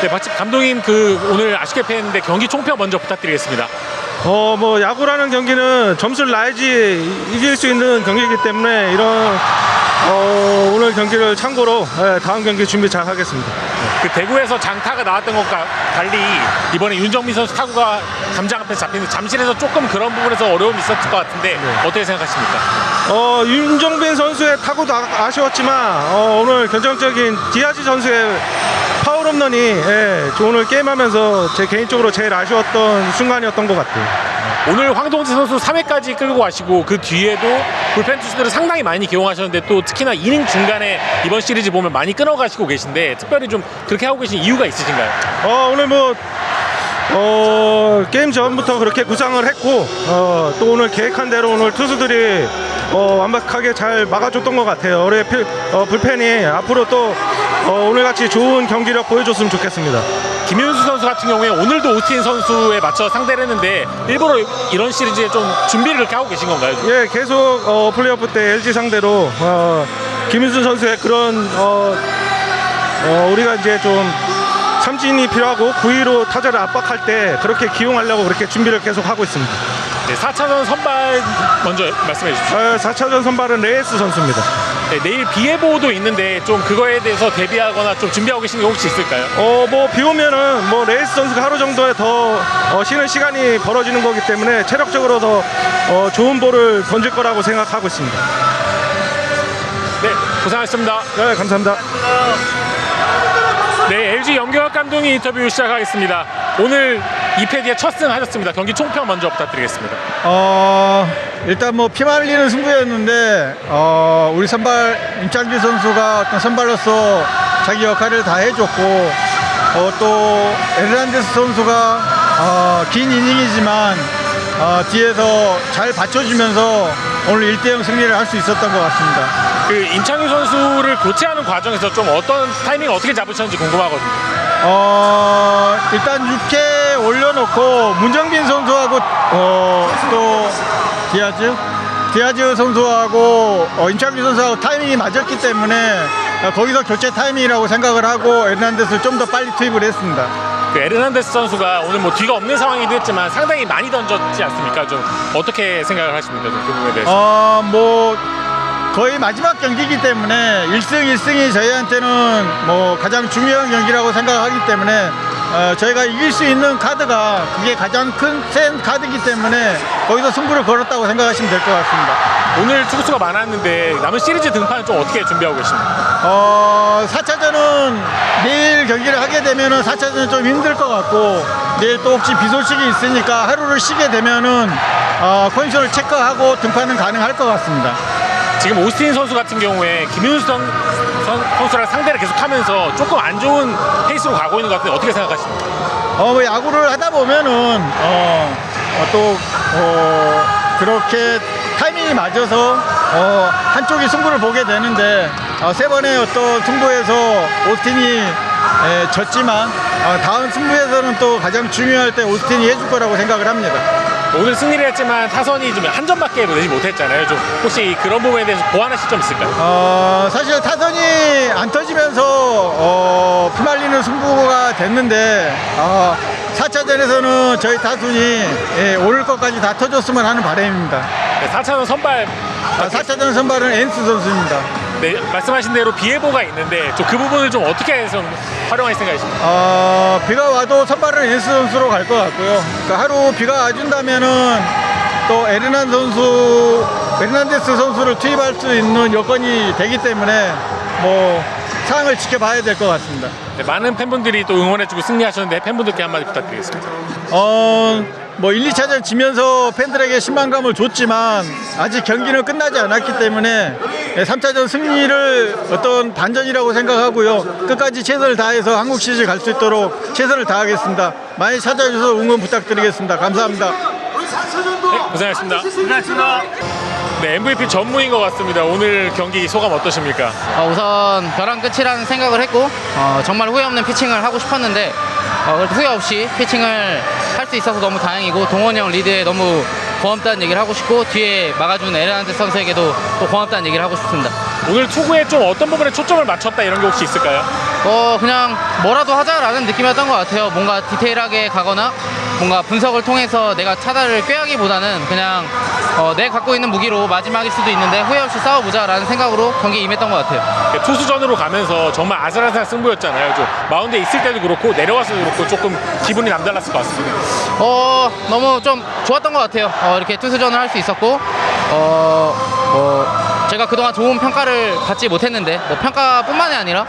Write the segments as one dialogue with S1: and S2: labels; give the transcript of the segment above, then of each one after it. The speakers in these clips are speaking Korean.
S1: 네, 마치 감독님 그 오늘 아쉽게 패했는데 경기 총평 먼저 부탁드리겠습니다.
S2: 어, 뭐 야구라는 경기는 점수를 나야지 이길 수 있는 경기이기 때문에 이런 어, 오늘 경기를 참고로 예, 다음 경기 준비 잘 하겠습니다.
S1: 그 대구에서 장타가 나왔던 것과 달리 이번에 윤정민 선수 타구가 감장 앞에 잡히는 잠실에서 조금 그런 부분에서 어려움이 있었을 것 같은데 어떻게 생각하십니까?
S2: 어, 윤정빈 선수의 타구도 아, 아쉬웠지만 어, 오늘 결정적인 디아지 선수의 홈런이 예, 오늘 게임하면서 제 개인적으로 제일 아쉬웠던 순간이었던 것 같아요.
S1: 오늘 황동지 선수 3회까지 끌고 가시고 그 뒤에도 불펜 투수들을 상당히 많이 기용하셨는데 또 특히나 이닝 중간에 이번 시리즈 보면 많이 끊어가시고 계신데 특별히 좀 그렇게 하고 계신 이유가 있으신가요?
S2: 어, 오늘 뭐 어, 게임 전부터 그렇게 구상을 했고 어, 또 오늘 계획한 대로 오늘 투수들이 어, 완벽하게 잘 막아줬던 것 같아요. 올해 필, 어, 불펜이 앞으로 또 어, 오늘같이 좋은 경기력 보여줬으면 좋겠습니다.
S1: 김윤수 선수 같은 경우에 오늘도 오스틴 선수에 맞춰 상대를 했는데 일부러 이런 시리즈에 좀 준비를 그렇게 하고 계신 건가요?
S2: 예, 계속 어, 플레이오프 때 LG 상대로 어, 김윤순 선수의 그런 어, 어, 우리가 이제 좀 삼진이 필요하고 9위로 타자를 압박할 때 그렇게 기용하려고 그렇게 준비를 계속 하고 있습니다.
S1: 네, 4차전 선발 먼저 말씀해 주십시오.
S2: 어, 4차전 선발은 레이스 선수입니다.
S1: 네, 내일 비 예보도 있는데 좀 그거에 대해서 대비하거나 좀 준비하고 계신 게 혹시 있을까요?
S2: 어, 뭐, 비 오면은, 뭐, 레이스 선수가 하루 정도에 더, 어, 쉬는 시간이 벌어지는 거기 때문에 체력적으로 더, 어, 좋은 볼을 던질 거라고 생각하고 있습니다.
S1: 네, 고생하셨습니다.
S2: 네, 감사합니다.
S1: 네, LG 염경학 감독님 인터뷰 시작하겠습니다. 오늘 이패디의 첫 승 하셨습니다. 경기 총평 먼저 부탁드리겠습니다.
S3: 어, 일단 뭐 피말리는 승부였는데 어, 우리 선발 임창규 선수가 어떤 선발로서 자기 역할을 다 해줬고 어, 또 에르난데스 선수가 어, 긴 이닝이지만 어, 뒤에서 잘 받쳐주면서 오늘 1대0 승리를 할 수 있었던 것 같습니다.
S1: 그 임창규 선수를 교체하는 과정에서 좀 어떤 타이밍 어떻게 잡으셨는지 궁금하거든요.
S3: 어, 일단 6회 올려놓고 문정빈 선수하고 어, 또 디아즈 디아즈 선수하고 어, 임창규 선수하고 타이밍이 맞았기 때문에 어, 거기서 교체 타이밍이라고 생각을 하고 에르난데스를 좀 더 빨리 투입을 했습니다.
S1: 그 에르난데스 선수가 오늘 뭐 뒤가 없는 상황이긴 했지만 상당히 많이 던졌지 않습니까? 좀 어떻게 생각을 하십니까? 좀 그 부분에 대해서.
S3: 어, 뭐 거의 마지막 경기이기 때문에 1승 1승이 저희한테는 뭐 가장 중요한 경기라고 생각하기 때문에 어, 저희가 이길 수 있는 카드가 그게 가장 큰 센 카드이기 때문에 거기서 승부를 걸었다고 생각하시면 될 것 같습니다.
S1: 오늘 투구수가 많았는데 남은 시리즈 등판은 좀 어떻게 준비하고 계십니까?
S3: 어, 4차전은 내일 경기를 하게 되면은 4차전은 좀 힘들 것 같고 내일 또 혹시 비 소식이 있으니까 하루를 쉬게 되면은 어, 컨디션을 체크하고 등판은 가능할 것 같습니다.
S1: 지금 오스틴 선수 같은 경우에 김윤수 선, 선- 선수랑 상대를 계속하면서 조금 안 좋은 페이스로 가고 있는 것 같은데 어떻게 생각하십니까?
S3: 어, 뭐 야구를 하다 보면은 어, 어, 또 어, 그렇게 타이밍이 맞아서 어, 한쪽이 승부를 보게 되는데 어, 세 번의 어떤 승부에서 오스틴이 에, 졌지만 어, 다음 승부에서는 또 가장 중요할 때 오스틴이 해줄 거라고 생각을 합니다.
S1: 오늘 승리를 했지만 타선이 좀 한 점밖에 내지 못했잖아요. 좀 혹시 그런 부분에 대해서 보완하실 점 있을까요?
S3: 어, 사실 타선이 안 터지면서 어, 피말리는 승부가 됐는데 어, 4차전에서는 저희 타순이 예, 오를 것까지 다 터졌으면 하는 바람입니다.
S1: 네, 4차전 선발
S3: 아, 4차전 선발은 엔스 선수입니다.
S1: 네, 말씀하신 대로 비예보가 있는데 좀 그 부분을 좀 어떻게 해서 활용할 생각이십니까?
S3: 어, 비가 와도 선발은 엔스 선수로 갈 것 같고요. 그러니까 하루 비가 와준다면은 또 에르난 선수, 에르난데스 선수를 투입할 수 있는 여건이 되기 때문에 뭐 상황을 지켜봐야 될 것 같습니다.
S1: 네, 많은 팬분들이 또 응원해주고 승리하셨는데 팬분들께 한마디 부탁드리겠습니다.
S3: 어, 뭐 1, 2차전 지면서 팬들에게 신망감을 줬지만 아직 경기는 끝나지 않았기 때문에 3차전 승리를 어떤 반전이라고 생각하고요. 끝까지 최선을 다해서 한국 시리즈 갈 수 있도록 최선을 다하겠습니다. 많이 찾아주셔서 응원 부탁드리겠습니다. 감사합니다.
S1: 네, 고생하셨습니다. 고생하셨습니다. 네, MVP 전무인 것 같습니다. 오늘 경기 소감 어떠십니까?
S4: 어, 우선 벼랑 끝이라는 생각을 했고 어, 정말 후회 없는 피칭을 하고 싶었는데 어, 후회 없이 피칭을 할 수 있어서 너무 다행이고 동원이 형 리드에 너무 고맙다는 얘기를 하고 싶고 뒤에 막아준 에르난데 선수에게도 또 고맙다는 얘기를 하고 싶습니다.
S1: 오늘 투구에 좀 어떤 부분에 초점을 맞췄다 이런 게 혹시 있을까요?
S4: 어 그냥 뭐라도 하자라는 느낌이었던 것 같아요. 뭔가 디테일하게 가거나 뭔가 분석을 통해서 내가 차다를 꾀하기보다는 그냥 어, 내 갖고 있는 무기로 마지막일 수도 있는데 후회 없이 싸워보자라는 생각으로 경기에 임했던 것 같아요.
S1: 투수전으로 가면서 정말 아슬아슬한 승부였잖아요. 좀 마운드에 있을 때도 그렇고 내려왔을 때도 그렇고 조금 기분이 남달랐을 것 같습니다.
S4: 어 너무 좀 좋았던 것 같아요. 어, 이렇게 투수전을 할 수 있었고 어 뭐 제가 그동안 좋은 평가를 받지 못했는데 뭐 평가뿐만이 아니라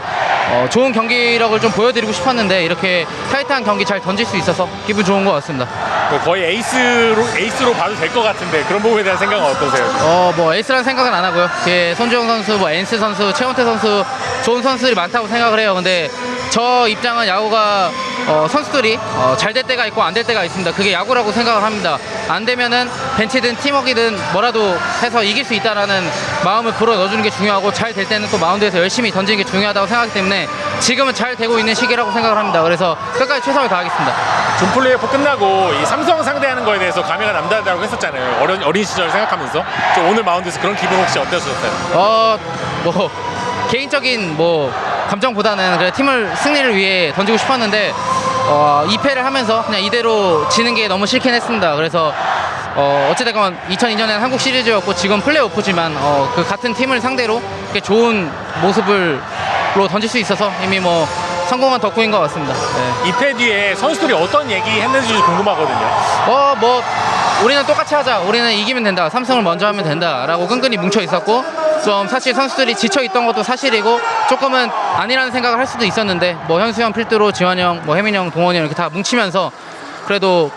S4: 어, 좋은 경기력을 좀 보여드리고 싶었는데 이렇게 타이트한 경기 잘 던질 수 있어서 기분 좋은 것 같습니다.
S1: 뭐 거의 에이스로 에이스로 봐도 될 것 같은데 그런 부분에 대한 생각은 어떠세요?
S4: 어 뭐 에이스라는 생각은 안 하고요. 그 손주영 선수, 뭐 엔스 선수, 최원태 선수 좋은 선수들이 많다고 생각을 해요. 근데 저 입장은 야구가 어, 선수들이 어, 잘 될 때가 있고 안 될 때가 있습니다. 그게 야구라고 생각을 합니다. 안 되면은 벤치든 팀워크든 뭐라도 해서 이길 수 있다라는 마음을 불어 넣어주는 게 중요하고 잘 될 때는 또 마운드에서 열심히 던지는 게 중요하다고 생각하기 때문에 지금은 잘 되고 있는 시기라고 생각을 합니다. 그래서 끝까지 최선을 다하겠습니다.
S1: 준 플레이오프 끝나고 이 삼성 상대하는 거에 대해서 감회가 남다르다고 했었잖아요. 어린 어린 시절 생각하면서 좀 오늘 마운드에서 그런 기분 혹시 어떠셨어요?
S4: 어, 뭐 개인적인 뭐 감정보다는 그래 팀을 승리를 위해 던지고 싶었는데 어, 2패를 하면서 그냥 이대로 지는 게 너무 싫긴 했습니다. 그래서 어, 어찌됐건 2002년에는 한국 시리즈였고 지금 플레이오프지만 어, 그 같은 팀을 상대로 좋은 모습을 로 던질 수 있어서 이미 뭐 성공한 덕후인 것 같습니다. 네.
S1: 2패 뒤에 선수들이 어떤 얘기 했는지 궁금하거든요.
S4: 어, 뭐 우리는 똑같이 하자. 우리는 이기면 된다. 삼성을 먼저 하면 된다라고 끈끈이 뭉쳐 있었고 좀 사실 선수들이 지쳐 있던 것도 사실이고 조금은 아니라는 생각을 할 수도 있었는데 뭐 현수 형, 필두로, 지환 형, 뭐 혜민 형, 동원이 형 이렇게 다 뭉치면서 그래도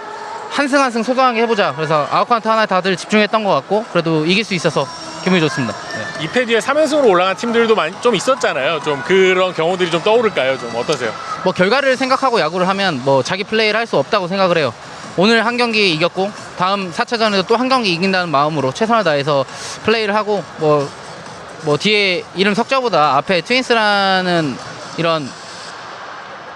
S4: 한승 한승 소소하게 해보자. 그래서 아웃카운트 하나에 다들 집중했던 것 같고 그래도 이길 수 있어서 기분이 좋습니다. 네.
S1: 2패 뒤에 3연승으로 올라간 팀들도 많이 좀 있었잖아요. 좀 그런 경우들이 좀 떠오를까요? 좀 어떠세요?
S4: 뭐 결과를 생각하고 야구를 하면 뭐 자기 플레이를 할 수 없다고 생각을 해요. 오늘 한 경기 이겼고 다음 4차전에도 또 한 경기 이긴다는 마음으로 최선을 다해서 플레이를 하고 뭐 뭐 뒤에 이름 석자보다 앞에 트윈스라는 이런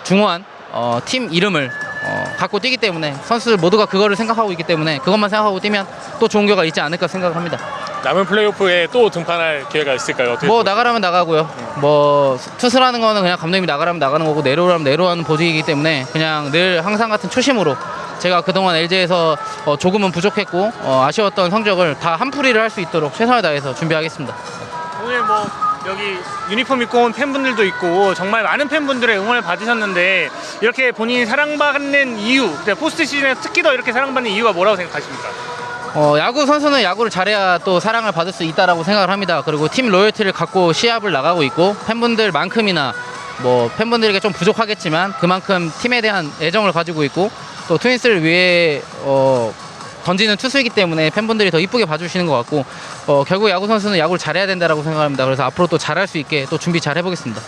S4: 중후한 어, 팀 이름을 어, 갖고 뛰기 때문에 선수들 모두가 그거를 생각하고 있기 때문에 그것만 생각하고 뛰면 또 좋은 결과 있지 않을까 생각합니다.
S1: 남은 플레이오프에 또 등판할 기회가 있을까요? 어떻게
S4: 뭐? 나가라면 나가고요. 뭐 투수라는 거는 그냥 감독님이 나가라면 나가는 거고 내려오라면 내려오는 보직이기 때문에 그냥 늘 항상 같은 초심으로 제가 그동안 LG에서 어, 조금은 부족했고 어, 아쉬웠던 성적을 다 한풀이를 할 수 있도록 최선을 다해서 준비하겠습니다.
S5: 오늘 뭐 여기 유니폼 입고 온 팬분들도 있고 정말 많은 팬분들의 응원을 받으셨는데 이렇게 본인이 사랑받는 이유, 그때 포스트 시즌에 특히 더 이렇게 사랑받는 이유가 뭐라고 생각하십니까?
S4: 어, 야구 선수는 야구를 잘해야 또 사랑을 받을 수 있다라고 생각을 합니다. 그리고 팀 로열티를 갖고 시합을 나가고 있고 팬분들만큼이나 뭐 팬분들에게 좀 부족하겠지만 그만큼 팀에 대한 애정을 가지고 있고 또 트윈스를 위해 어, 던지는 투수이기 때문에 팬분들이 더 이쁘게 봐주시는 것 같고 어, 결국 야구 선수는 야구를 잘해야 된다라고 생각합니다. 그래서 앞으로 또 잘할 수 있게 또 준비 잘 해보겠습니다.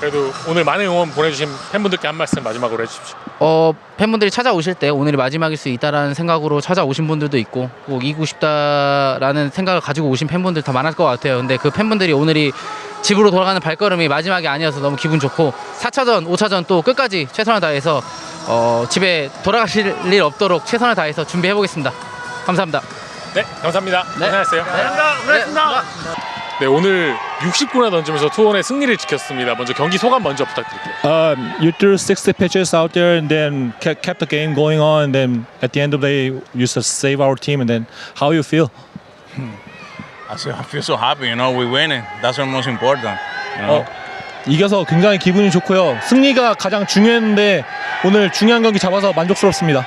S1: 그래도 오늘 많은 응원 보내주신 팬분들께 한 말씀 마지막으로 해주십시오.
S4: 어, 팬분들이 찾아오실 때 오늘이 마지막일 수 있다라는 생각으로 찾아오신 분들도 있고 꼭 이기고 싶다라는 생각을 가지고 오신 팬분들 더 많을 것 같아요. 근데 그 팬분들이 오늘이 집으로 돌아가는 발걸음이 마지막이 아니어서 너무 기분 좋고 4차전, 5차전 또 끝까지 최선을 다해서 어, 집에 돌아가실 일 없도록 최선을 다해서 준비해 보겠습니다. 감사합니다.
S1: 네, 감사합니다.
S4: 네.
S1: 고생하셨어요.
S5: 감사합니다. 고맙습니다.
S1: 네, 오늘 60구나 던지면서 투혼의 승리를 지켰습니다. 먼저 경기 소감 먼저 부탁드릴게요.
S6: Um, you threw 60 pitches out there and then kept, kept the game going on. And then at the end of the day, you just save our team. And then how you feel?
S7: I feel, I feel so happy, you know, we winning. That's what most important, you know.
S6: 어, 이겨서 굉장히 기분이 좋고요. 승리가 가장 중요했는데 오늘 중요한 경기 잡아서 만족스럽습니다.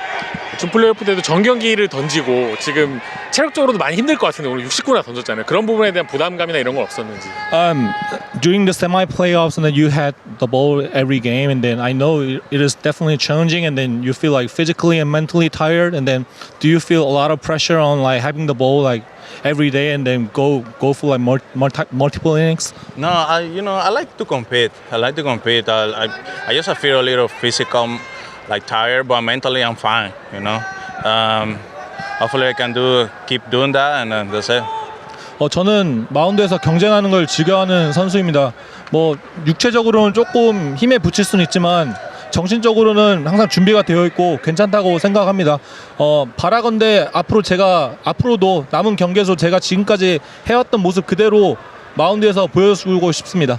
S1: 준 플레이오프 때도 전 경기를 던지고 지금 체력적으로도 많이 힘들 것 같은데 오늘 60구나 던졌잖아요. 그런 부분에 대한 부담감이나 이런 건 없었는지.
S6: Um, during the semi-playoffs, and then you had the ball every game, and then I know it it is definitely challenging, and then you feel like physically and mentally tired, and then do you feel a lot of pressure on like having the ball like every day, and then go go for like mul- multi- multiple innings?
S7: No, I, you know, I like to compete. I like to compete. I, I, I just feel a little physical, like tired, but mentally I'm fine, you know. Um, hopefully I can do, keep doing that, and uh, that's it.
S6: 어, 저는 마운드에서 경쟁하는 걸 즐겨하는 선수입니다. 뭐 육체적으로는 조금 힘에 부칠 수는 있지만 정신적으로는 항상 준비가 되어 있고 괜찮다고 생각합니다. 어, 바라건대 앞으로 제가 앞으로도 남은 경기에서 제가 지금까지 해왔던 모습 그대로 마운드에서 보여주고 싶습니다.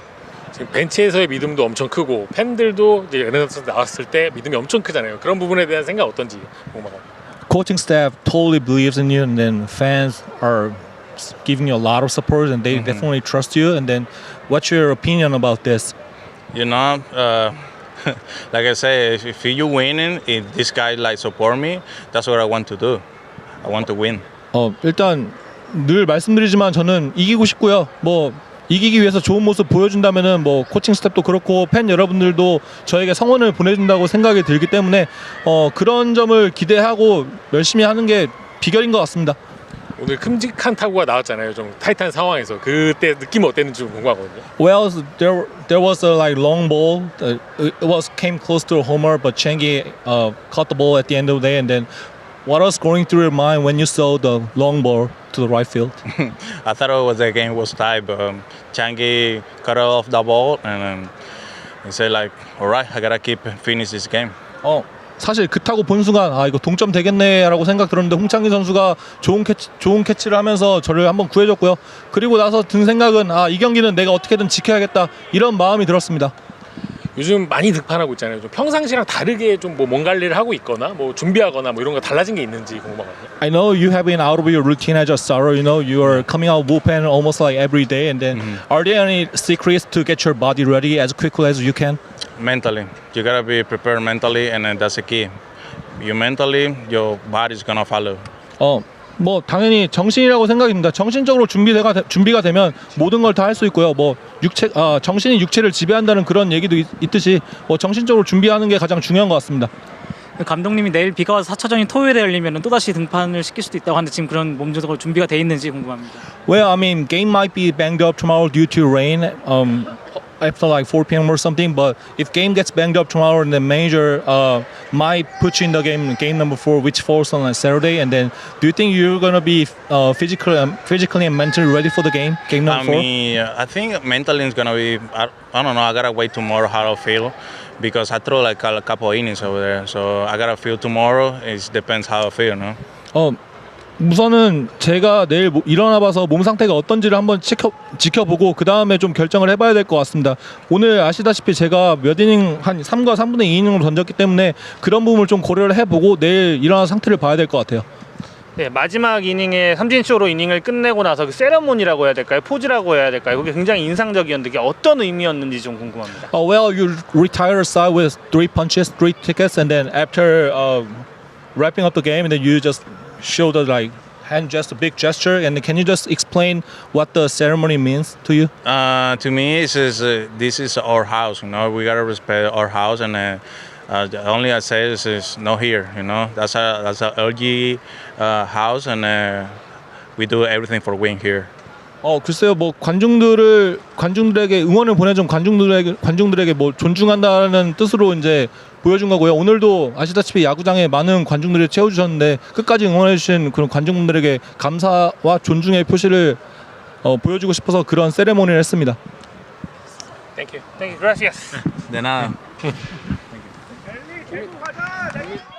S1: 지금 벤치에서의 믿음도 엄청 크고 팬들도 이제 에르난데스 나왔을 때 믿음이 엄청 크잖아요. 그런 부분에 대한 생각 어떤지 궁금합니다.
S6: Coaching staff totally believes in you, and then fans are s- giving you a lot of support, and they definitely trust you. And then, what's your opinion about this?
S7: You know, uh, like I say, if, if you winning, if this guy like support me, that's what I want to do. I want to win.
S6: 어 일단 늘 말씀드리지만 저는 이기고 싶고요. 뭐 이기기 위해서 좋은 모습 보여준다면은 뭐 코칭 스텝도 그렇고 팬 여러분들도 저에게 성원을 보내준다고 생각이 들기 때문에 어 그런 점을 기대하고 열심히 하는 게 비결인 것 같습니다.
S1: 오늘 큼직한 타구가 나왔잖아요. 좀 타이트한 상황에서 그때 느낌 어땠는지 좀 궁금하거든요.
S6: Well, there there was a like long ball. Uh, it was came close to a homer, but Chengi uh, caught the ball at the end of the day. And then, what was going through your mind when you saw the long ball to the right field?
S7: I thought it was the game was tied, but um, Changi cut off the ball and um, he said like, all right, I gotta keep finish this game.
S6: 어 사실 그 타고 본 순간 아 이거 동점 되겠네라고 생각 들었는데 홍창기 선수가 좋은 캐치 좋은 캐치를 하면서 저를 한번 구해줬고요. 그리고 나서 든 생각은 아 이 경기는 내가 어떻게든 지켜야겠다 이런 마음이 들었습니다.
S1: 요즘 많이 득판하고 있잖아요. 좀 평상시랑 다르게 좀뭐뭔 관리를 하고 있거나 뭐 준비하거나 뭐 이런 거 달라진 게 있는지 궁금하거든요.
S6: I know you have been out of your routine as a starter. You know you are coming out bullpen almost like every day. And then, are there any secrets to get your body ready as quickly as you can?
S7: Mentally, you gotta be prepared mentally, and then that's the key. You mentally, your body's gonna follow.
S6: 어, 뭐 당연히 정신이라고 생각입니다. 정신적으로 준비가 되- 준비가 되면 모든 걸 다 할 수 있고요. 뭐 육체, 아, 정신이 육체를 지배한다는 그런 얘기도 있, 있듯이 뭐 정신적으로 준비하는 게 가장 중요한 것 같습니다.
S8: 감독님이 내일 비가 와서 4차전이 토요일에 열리면 또다시 등판을 시킬 수도 있다고 하는데 지금 그런 몸적으로 준비가 돼 있는지 궁금합니다.
S6: Well, I mean, game might be banged up tomorrow due to rain. Um, after like 4 p.m. or something, but if game gets banged up tomorrow, then manager uh, might put you in the game, game number four, which falls on a Saturday. And then, do you think you're gonna be uh, physically, um, physically and mentally ready for the game, game
S7: I
S6: number four?
S7: mean, I think mentally it's gonna be. I, I don't know. I gotta wait tomorrow how I feel because I throw like a couple innings over there. So I gotta feel tomorrow. It depends how I feel, no.
S6: 어 우선은 제가 내일 모- 일어나 봐서 몸 상태가 어떤지를 한번 지켜, 지켜보고 그 다음에 좀 결정을 해봐야 될 것 같습니다. 오늘 아시다시피 제가 몇 이닝 한 3과 3분의 2 이닝으로 던졌기 때문에 그런 부분을 좀 고려를 해보고 내일 일어나 상태를 봐야 될 것 같아요.
S5: 네, 마지막 이닝에 삼진쇼로 이닝을 끝내고 나서 그 세레모니라고 해야 될까요? 포즈라고 해야 될까요? 그게 굉장히 인상적이었는데 그게 어떤 의미였는지 좀 궁금합니다.
S6: Uh, well, you retire aside with three punches, three tickets, and then after uh, wrapping up the game, and then you just show the like hand just a big gesture. And can you just explain what the ceremony means to you?
S7: Uh, to me, it's just, uh, this is our house. You know, we gotta respect our house, and uh, uh, the only I say is, is no here. You know, that's a that's a LG uh, house, and uh, we do everything for win here.
S6: 어 글쎄요 뭐 관중들을 관중들에게 응원을 보내준 관중들에게 관중들에게 뭐 존중한다는 뜻으로 이제 보여준 거고요. 오늘도 아시다시피 야구장에 많은 관중들이 채워주셨는데 끝까지 응원해주신 그런 관중분들에게 감사와 존중의 표시를 어, 보여주고 싶어서 그런 세레모니를 했습니다.
S1: 땡큐.
S5: Thank you. Gracias.
S7: De nada.
S2: 가자.